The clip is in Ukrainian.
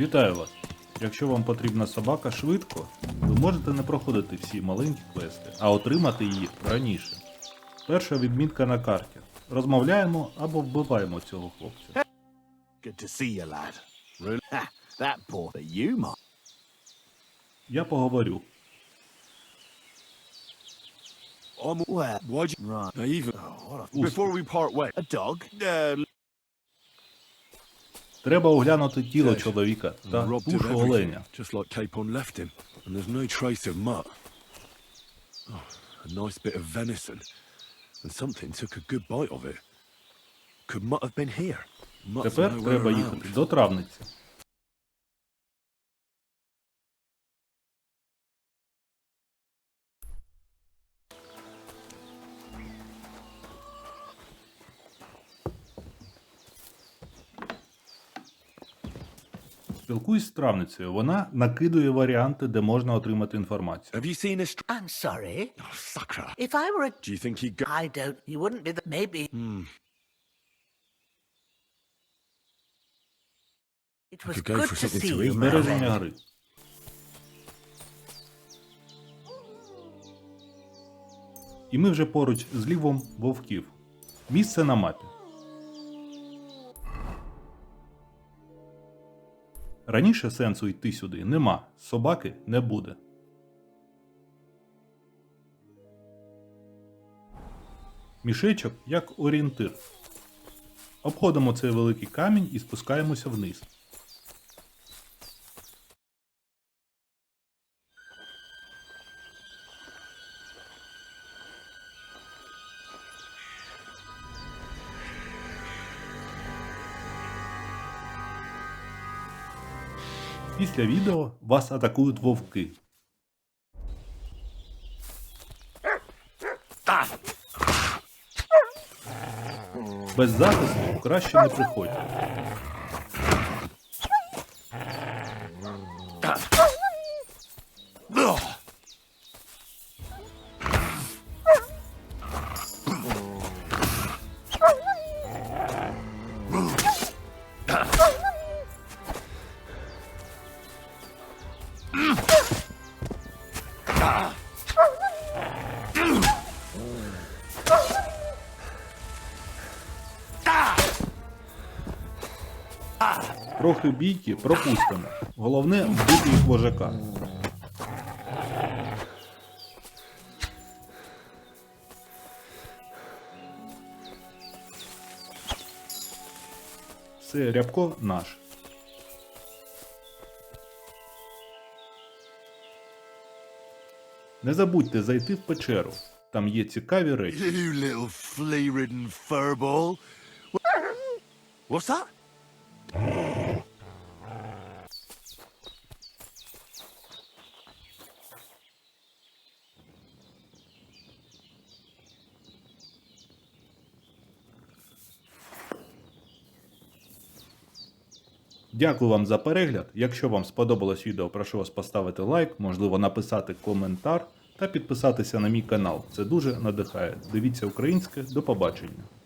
Вітаю вас! Якщо вам потрібна собака швидко, ви можете не проходити всі маленькі квести, а отримати її раніше. Перша відмітка на карті. Розмовляємо або вбиваємо цього хлопця. Good to see you, lad. That you. Я поговорю. I'm well. Why'd you? Right. Even Oh, before we part ways, a dog. Uh, Треба оглянути тіло чоловіка та everything, оленя. just like Capon left him, Спілкуюсь з травницею. Вона накидує варіанти, де можна отримати інформацію. Have you seen a str- I'm sorry. oh, sucker? If I were a. Do you think he'd go? I don't. He wouldn't be the. Maybe. It was good to see you, Збереження friend. гри. І ми вже поруч з лівом вовків. Місце на мапі. Раніше сенсу йти сюди нема, собаки не буде. Мішечок як орієнтир. Обходимо цей великий камінь і спускаємося вниз. Після відео вас атакують вовки. Без захисту краще не приходьте. Трохи бійки пропустимо. Головне вбити їх вожака. Все, рябко наш. Не забудьте зайти в печеру. Там є цікаві речі. you little flea-ridden furball. What's that? Дякую вам за перегляд. Якщо вам сподобалось відео, прошу вас поставити лайк, можливо написати коментар та підписатися на мій канал. Це дуже надихає. Дивіться українське. До побачення.